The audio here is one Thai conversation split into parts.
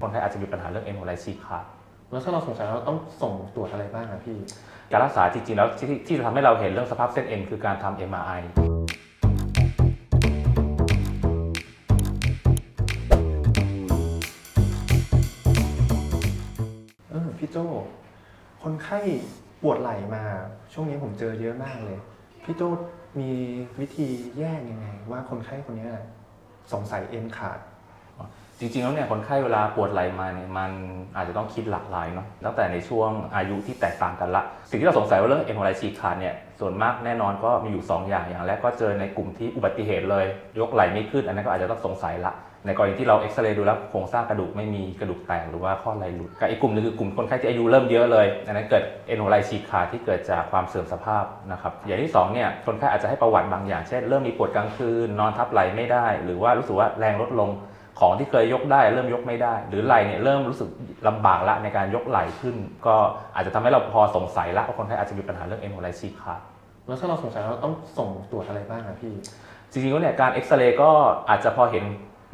ข้อาจจะมีปัญหาเรื่องเอ็นหัวไหล่ฉีกขาดแล้วถ้าเราสงสัยเราต้องส่งตรวจอะไรบ้างอะพี่ การรักษาจริงๆแล้วที่ที่จะทำให้เราเห็นเรื่องสภาพเส้นเอ็นคือการทำ MRI เออพี่โจคนไข้ปวดไหล่มา ช่วงนี้ผมเจอเยอะมากเลย พี่โจมีวิธีแยกยังไง ว่าคนไข้คนเนี้ยสงสัยเอ็นขาด จริงๆแล้วเนี่ยคนไข้เวลาปวดไหล่มาเนี่ยมันอาจจะต้องคิดหลากหลายเนาะตั้งแต่ในช่วงอายุที่แตกต่างกันละ สิ่งที่เราสงสัยว่าเรื่องเอ็นหัวไล่ฉีกขาดเนี่ยส่วนมากแน่นอนก็มีอยู่ 2 อย่างอย่างแรกก็เจอในกลุ่มที่อุบัติเหตุเลย ยกไหล่ไม่ขึ้น อันนั้นก็อาจจะต้องสงสัยละ ในกรณีที่เราเอ็กซเรย์ดูแล้วโครงสร้างกระดูกไม่มีกระดูกแตกหรือว่าข้อไหล่หลุดกับอีกกลุ่มหนึงคือกลุ่มคนไข้ที่อายุเริ่มเยอะเลยอันนั้นเกิดเอ็นหัวไหล่ฉีกขาดที่เกิดจากความเสื่อมสภาพนะครับอย่างที่สองเนี่ยคนไข้อาจจะให้ประวัติบางอย่างเช่นเริ่มมีปวดกลางคืนนอนทับไหล่ไม่ได้ หรือว่ารู้สึกว่าแรงลดลง ของที่เคยยกได้เริ่มยกไม่ได้ หรือไหล่เนี่ยเริ่มรู้สึกลำบากละในการยกไหล่ขึ้น ก็อาจจะทำให้เราพอสงสัยละว่าคนไข้อาจจะมีปัญหาเรื่องเอ็นหัวไหล่ฉีกขาดแล้วถ้าเราสงสัยเราต้องส่งตรวจอะไรบ้างอะพี่จริงๆแล้วเนี่ยการเอ็กซเรย์ก็อาจจะพอเห็น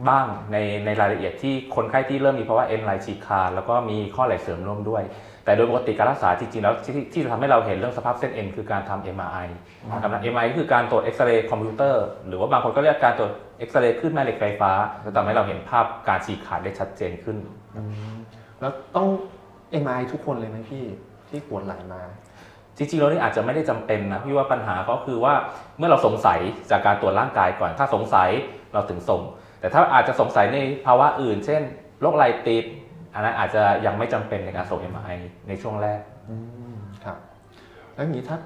บ้างในในรายละเอียดที่คนไข้ที่เริ่มมีภาวะเอ็นไหล่ฉีกขาดแล้วก็มีข้อไหล่เสริมร่วมด้วย แต่โดยปกติการรักษาจริงๆแล้วที่ที่ที่จะทำให้เราเห็นเรื่องสภาพเส้นเอ็นคือการทำ MRI นะครับนะ MRI ก็คือการตรวจเอ็กซเรย์คอมพิวเตอร์หรือว่าบางคนก็เรียกการตรวจเอ็กซเรย์คลื่นแม่เหล็กไฟฟ้าจะทำให้เราเห็นภาพการฉีกขาดได้ชัดเจนขึ้นอืมแล้วต้องเอ็มไอทุกคนเลยไหมพี่ที่ปวดไหล่มา จริงๆแล้วนี่อาจจะไม่ได้จำเป็นนะพี่ว่าปัญหาก็คือว่าเมื่อเราสงสัยจากการตรวจร่างกายก่อน ถ้าสงสัยเราถึงส่ง แต่ถ้าอาจจะสงสัยในภาวะอื่น เช่นโรคไหล่ติด อันนั้นอาจจะยังไม่จำเป็นในการส่ง MRI ในช่วงแรกอืมครับ แล้วอย่างนี้ถ้า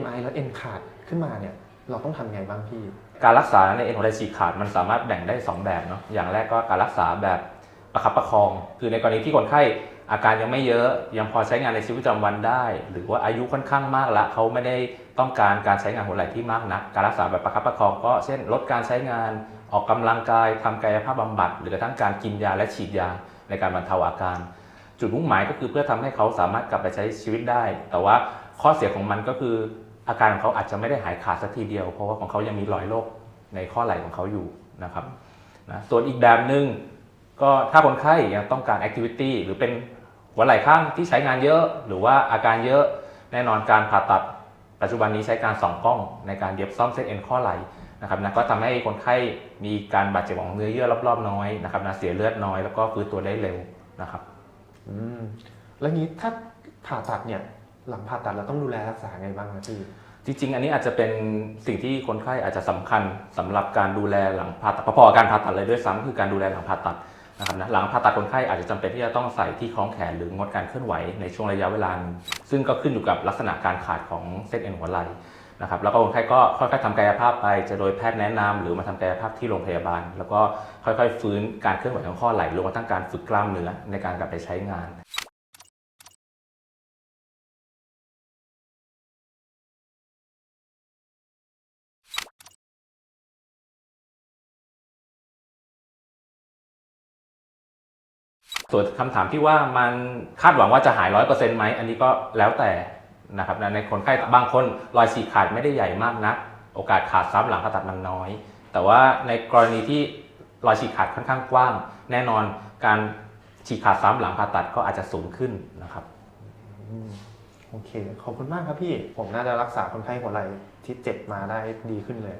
MI แล้วเอ็นขาดขึ้นมาเนี่ย เราต้องทำไงบ้างพี่ การรักษาในเอ็นหัวไหล่ฉีกขาดมันสามารถแบ่งได้ 2 แบบเนาะอย่างแรกก็การรักษาแบบประคับประคอง คือในกรณีที่คนไข้อาการยังไม่เยอะยังพอใช้งานในชีวิตประจำวันได้ หรือว่าอายุค่อนข้างมากละเขาไม่ได้ต้องการการใช้งานหัวไหล่ที่มากนัก การรักษาแบบประคับประคองก็เช่น ลดการใช้งานออกกำลังกายทำกายภาพบำบัด หรือกระทั่งการกินยาและฉีดยา ในการบรรเทาอาการ จุดมุ่งหมายก็คือเพื่อทำให้เขาสามารถกลับไปใช้ชีวิตได้ แต่ว่าข้อเสียของมันก็คืออาการของเขาอาจจะไม่ได้หายขาดสักทีเดียว เพราะว่าของเขายังมีรอยโรคในข้อไหล่ของเขาอยู่นะครับนะส่วนอีกแบบหนึ่งก็ถ้าคนไข้ยังต้องการแอคทิวิตี้หรือเป็นหัวไหล่ข้างที่ใช้งานเยอะ หรือว่าอาการเยอะแน่นอนการผ่าตัดปัจจุบันนี้ใช้การส่องกล้องในการเย็บซ่อมเส้นเอ็นข้อไหล่ นะครับนะก็ทำให้คนไข้มีการบาดเจ็บของเนื้อเยื่อรอบๆน้อยนะครับนะเสียเลือดน้อยแล้วก็ฟื้นตัวได้เร็วนะครับอืมแล้วงี้ถ้าผ่าตัดเนี่ยหลังผ่าตัดเราต้องดูแลรักษาไงบ้างนะพี่จริงๆ อันนี้อาจจะเป็นสิ่งที่คนไข้อาจจะสำคัญสำหรับการดูแลหลังผ่าตัดพอๆกับการผ่าตัดเลยด้วยซ้ำคือการดูแลหลังผ่าตัดนะครับนะหลังผ่าตัดคนไข้อาจจะจำเป็นที่จะต้องใส่ที่คล้องแขนหรืองดการเคลื่อนไหวในช่วงระยะเวลาหนึ่งซึ่งก็ขึ้นอยู่กับลักษณะการขาดของเส้นเอ็นหัวไหล่ นะครับแล้วก็คนไข้ก็ค่อยๆทำกายภาพไปจะโดยแพทย์แนะนำหรือมาทำกายภาพที่โรงพยาบาล แล้วก็ค่อยๆ ฟื้นการเคลื่อนไหวของข้อไหล่รวมทั้งการฝึกกล้ามเนื้อในการกลับไปใช้งานส่วนคำถามที่ว่ามันคาดหวังว่าจะหายร้อยเปอร์เซ็นต์ไหมอันนี้ก็แล้วแต่ นะครับในคนไข้บางคนรอยฉีกขาดไม่ได้ใหญ่มากนัก โอกาสขาดซ้ำหลังผ่าตัดมันน้อย แต่ว่าในกรณีที่รอยฉีกขาดค่อนข้างกว้าง แน่นอนการฉีกขาดซ้ำหลังผ่าตัดก็อาจจะสูงขึ้นนะครับโอเค ขอบคุณมากครับพี่ ผมน่าจะรักษาคนไข้หัวไหล่ที่เจ็บมาได้ดีขึ้นเลย